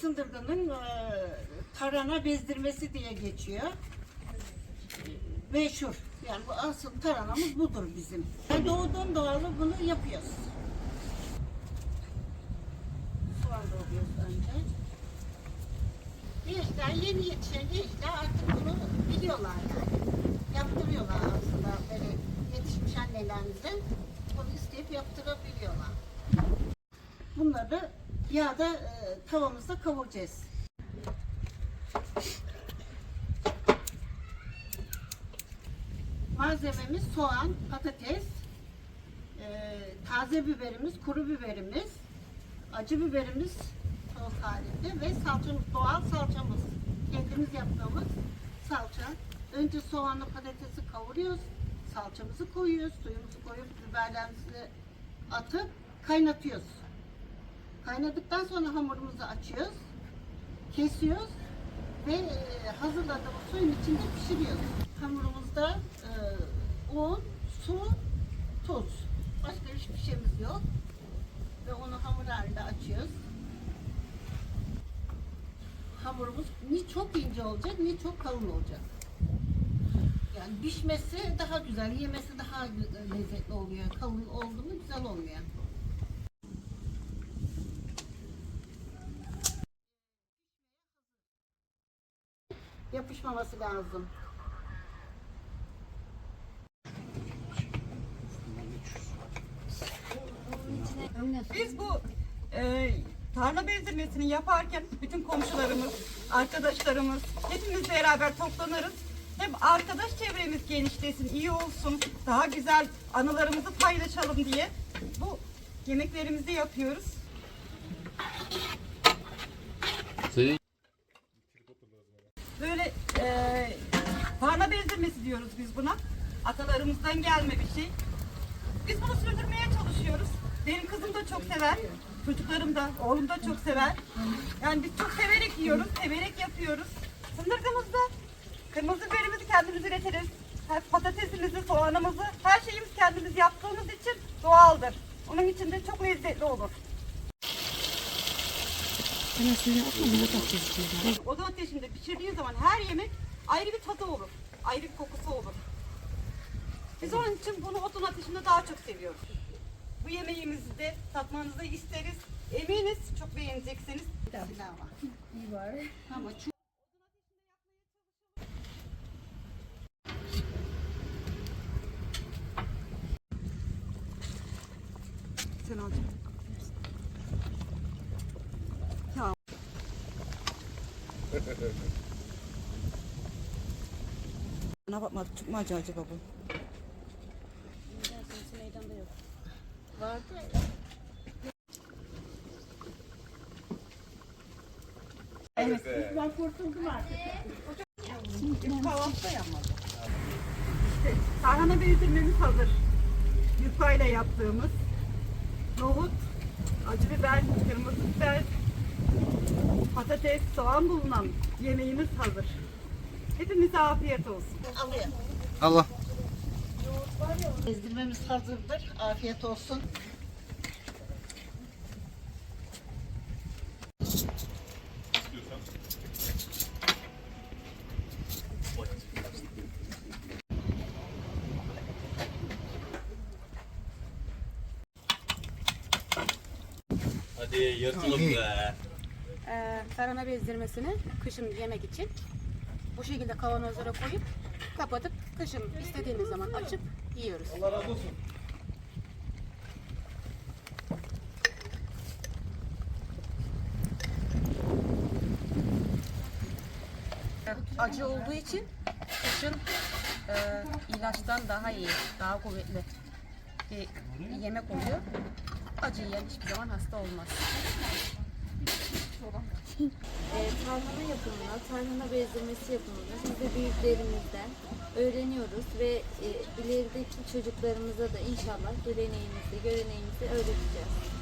Sındırgı'nın e, tarhana bezdirmesi diye geçiyor. Meşhur. Yani bu asıl tarhanamız budur bizim. Yani doğduğun doğalı bunu yapıyoruz. Soğan doğruyoruz önce. Gençler, yeni yetişen gençler artık bunu biliyorlar yani. Yaptırıyorlar aslında böyle yetişmiş annelerimizden. Bunu isteyip yaptırabiliyorlar. Bunları yağda e, tavamızda kavuracağız. Malzememiz soğan, patates, e, taze biberimiz, kuru biberimiz, acı biberimiz toz halinde ve salçamız, doğal salçamız. Kendimiz yaptığımız salça. Önce soğanla patatesi kavuruyoruz. Salçamızı koyuyoruz. Suyumuzu koyup biberlerimizi atıp kaynatıyoruz. Kaynadıktan sonra hamurumuzu açıyoruz. Kesiyoruz ve e, hazırladığımız suyun içinde pişiriyoruz. Hamurumuzda e, un, su, tuz. Başka hiçbir şeyimiz yok. Ve onu hamur halinde açıyoruz. Hamurumuz ni çok ince olacak ni çok kalın olacak. Yani pişmesi daha güzel, yemesi daha lezzetli oluyor. Kalın oldu güzel olmuyor. Yapışmaması lazım. Biz bu e, tarla bezdirmesini yaparken bütün komşularımız, arkadaşlarımız hepimiz beraber toplanırız. Hem arkadaş çevremiz genişlesin, iyi olsun, daha güzel anılarımızı paylaşalım diye bu yemeklerimizi yapıyoruz. Senin Böyle e, tarla bezdirmesi diyoruz biz buna. Atalarımızdan gelme bir şey. Biz bunu sürdürmeye çalışıyoruz. Benim kızım da çok sever. Çocuklarım da, oğlum da çok sever. Yani biz çok severek yiyoruz, severek yapıyoruz. Sındırgımızda kırmızı biberimizi kendimiz üretiriz. Her Patatesimizi, soğanımızı, her şeyimiz kendimiz yaptığımız için doğaldır. Onun için de çok lezzetli olur. Oda ateşinde pişirdiği zaman her yemek ayrı bir tadı olur. Ayrı bir kokusu olur. Biz onun için bunu odun ateşinde daha çok seviyoruz. Bu yemeğimizi de tatmanızı isteriz. Eminiz çok beğeneceksiniz. Silahı İyi var. Ama çok Sen alacaksın. Bana bakma, çok mu acı acaba bu? Evet. ben kurtuldum artık. Kahvaltıda yapmadık. İşte tarhana bezdirmemiz hazır. Yufkayla yaptığımız nohut, acı biber, kırmızı biber, patates, soğan bulunan yemeğimiz hazır. Hepimize afiyet olsun. Alıyor. Allah. Ezdirmemiz hazırdır. Afiyet olsun. Hadi yırtılın be. E, tarhana bezdirmesini kışın yemek için bu şekilde kavanozlara koyup kapatıp kışın istediğimiz zaman açıp yiyoruz. Acı olduğu için kışın e, ilaçtan daha iyi, daha kuvvetli bir yemek oluyor. Acı yiyen hiçbir zaman hasta olmaz. E, tarhana yapımına, tarhana bezdirmesi yapımını biz de büyüklerimizden öğreniyoruz ve e, ilerideki çocuklarımıza da inşallah geleneğimizi, göreneğimizi öğreteceğiz.